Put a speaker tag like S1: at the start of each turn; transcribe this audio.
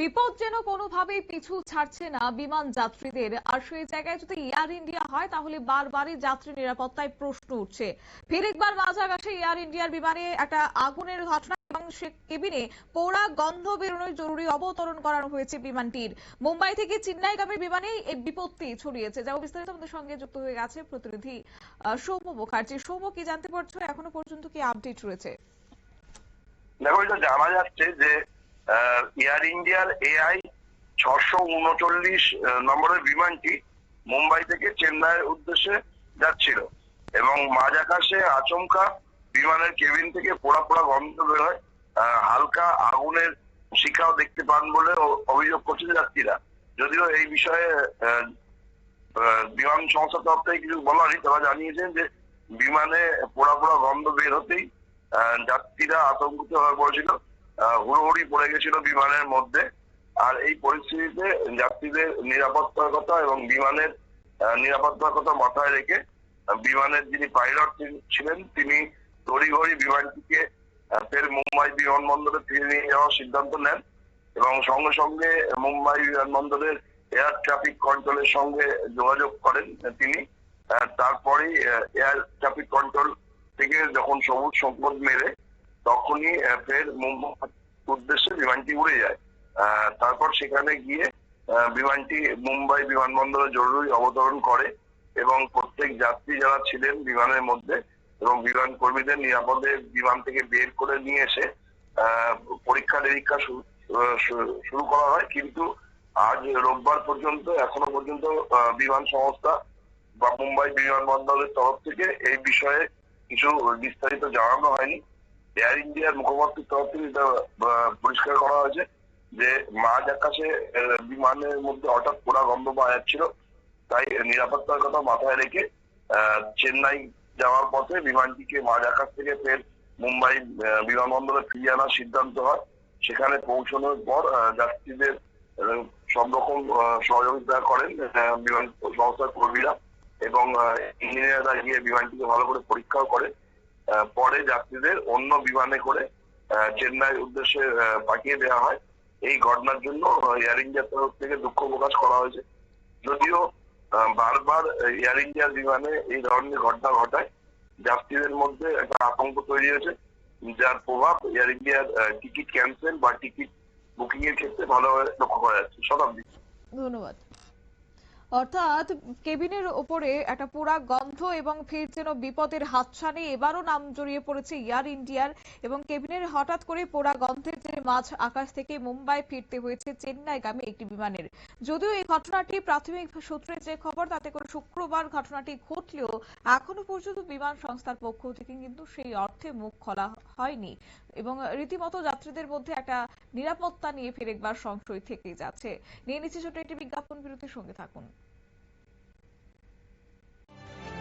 S1: বিপদ যেন কোনোভাবেই পিছু ছাড়ছে না বিমান যাত্রীদের। আর সেই জায়গায় যদি এয়ার ইন্ডিয়া হয়, তাহলে বারবারই যাত্রী নিরাপত্তায় প্রশ্ন উঠছে। ফের একবার এয়ার ইন্ডিয়ার বিমানে একটা আগুনের ঘটনা এবং অবতরণ করানো হয়েছে বিমানটির। মুম্বাই থেকে বিপত্তি ছড়িয়েছে বিস্তারিত আমাদের সঙ্গে যুক্ত হয়ে গেছে প্রতিনিধি সৌম্য মুখার্জি। সৌম্য, কি জানতে পারছ? এখনও পর্যন্ত কি আপডেট রয়েছে?
S2: যে এয়ার ইন্ডিয়ার এআই ছশো উনচল্লিশ নম্বরের বিমানটি মুম্বাই থেকে চেন্নাইয়ের উদ্দেশ্যে যাচ্ছিল এবং মাঝ আকাশে আচমকা বিমানের কেবিন থেকে পোড়া পোড়া গন্ধ বের হয়। হালকা আগুনের শিখাও দেখতে পান বলে অভিযোগ করছেন যাত্রীরা। যদিও এই বিষয়ে বিমান সংস্থা তরফ থেকে কিছু বলা নেই তারা জানিয়েছেন যে বিমানে পোড়া পোড়া গন্ধ বের হতেই যাত্রীরা আতঙ্কিত হয়ে পড়েছিল। হুড়োহুড়ি পড়ে গেছিল বিমানের মধ্যে। আর এই পরিস্থিতিতে যাত্রীদের নিরাপত্তার কথা এবং বিমানের নিরাপত্তার কথা মাথায় রেখে বিমানের যিনি পাইলট ছিলেন, তিনি তড়িঘড়ি বিমানটিকে ফের মুম্বাই বিমানবন্দরে ফিরে নিয়ে যাওয়ার সিদ্ধান্ত নেন এবং সঙ্গে সঙ্গে মুম্বাই বিমানবন্দরের এয়ার ট্রাফিক কন্ট্রোলের সঙ্গে যোগাযোগ করেন তিনি। তারপরেই এয়ার ট্রাফিক কন্ট্রোল থেকে যখন সবুজ সংকেত মেরে তখনই ফের মুম্বাই উদ্দেশ্যে বিমানটি উড়ে যায়। তারপর সেখানে গিয়ে বিমানটি মুম্বাই বিমানবন্দরে জরুরি অবতরণ করে এবং প্রত্যেক যাত্রী যারা ছিলেন বিমানের মধ্যে এবং বিমান কর্মীদের নিরাপদে বিমান থেকে বের করে নিয়ে এসে পরীক্ষা নিরীক্ষা শুরু- করা হয়। কিন্তু আজ রোববার পর্যন্ত, এখনও পর্যন্ত বিমান সংস্থা বা মুম্বাই বিমানবন্দরের তরফ থেকে এই বিষয়ে কিছু বিস্তারিত জানানো হয়নি। এয়ার ইন্ডিয়ার মুখপাত্রের তরফ থেকে এটা পরিষ্কার করা হয়েছে যে মাঝ আকাশে বিমানের মধ্যে হঠাৎ পোড়া গন্ধ পাওয়া যাচ্ছিল। তাই নিরাপত্তার কথা মাথায় রেখে চেন্নাই যাওয়ার পথে বিমানটিকে মাঝ আকাশ থেকে ফের মুম্বাই বিমানবন্দরে ফিরিয়ে আনার সিদ্ধান্ত হয়। সেখানে পৌঁছানোর পর যাত্রীদের সব রকম সহযোগিতা করেন বিমান সংস্থার কর্মীরা এবং ইঞ্জিনিয়াররা গিয়ে বিমানটিকে ভালো করে পরীক্ষাও করে আহ, পরে যাত্রীদের অন্য বিমানে করে আহ, চেন্নাইয়ের উদ্দেশ্যে পাঠিয়ে দেওয়া হয়। এই ঘটনার জন্য এয়ার ইন্ডিয়ার তরফ থেকে দুঃখ প্রকাশ করা হয়েছে। যদিও বারবার এয়ার ইন্ডিয়ার বিমানে এই ধরনের ঘটনা ঘটায় যাত্রীদের মধ্যে একটা আতঙ্ক তৈরি হয়েছে যার প্রভাব এয়ার ইন্ডিয়ার টিকিট ক্যান্সেল বা টিকিট বুকিং এর ক্ষেত্রে ভালোভাবে লক্ষ্য করা যাচ্ছে। শতাব্দী
S1: ধন্যবাদ। অর্থাৎ কেবিনের ওপরে একটা পোড়া গন্ধ এবং ফের যেন বিপদের হাতছানি, এবারও নাম জড়িয়ে পড়েছে এয়ার ইন্ডিয়ার এবং কেবিনের হঠাৎ করে পোড়া গন্ধের যে মাঝ আকাশ থেকে মুম্বাই ফিরতে হয়েছে চেন্নাইগামী একটি বিমানের। যদিও এই ঘটনাটি প্রাথমিক সূত্রে যে খবর, তাতে করে শুক্রবার ঘটনাটি ঘটলেও এখনও পর্যন্ত বিমান সংস্থার পক্ষ থেকে কিন্তু সেই অর্থে মুখ খোলা হয়নি এবং রীতিমতো যাত্রীদের মধ্যে একটা নিরাপত্তা নিয়ে ফের একবার সংশয় থেকে যাচ্ছে। নিয়ে নিচ্ছে ছোট একটি বিজ্ঞাপন, বিরতির সঙ্গে থাকুন।